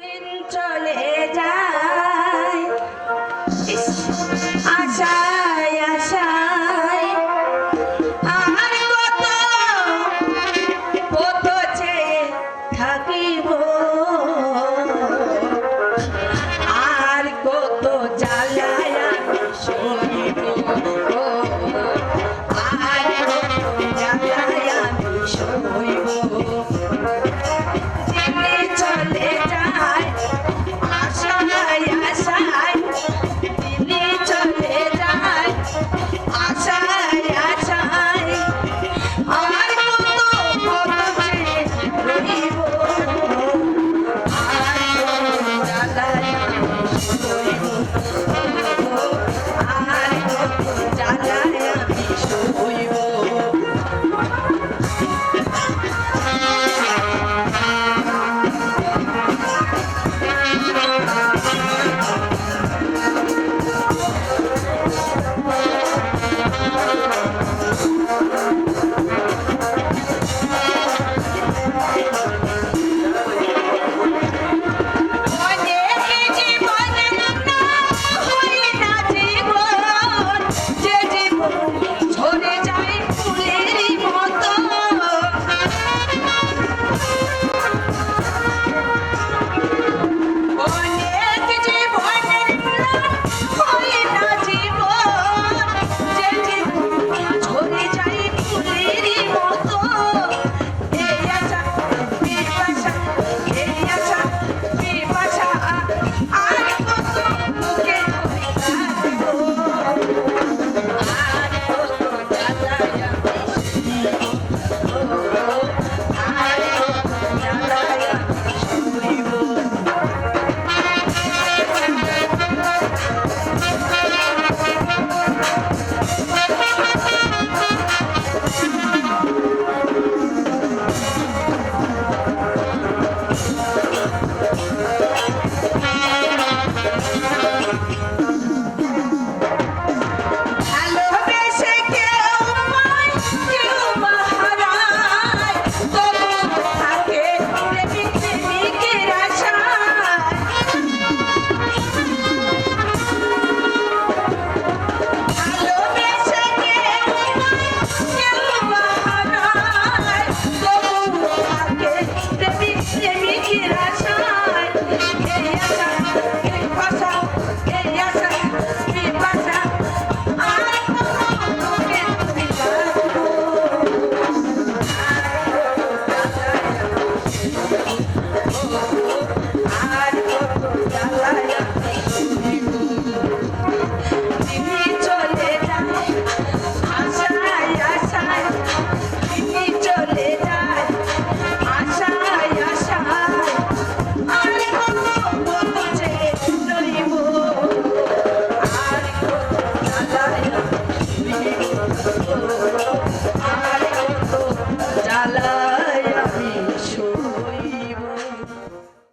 দিন আশায় আশায় আমার কত কত থাকিব। আর কত জালায় আমি It's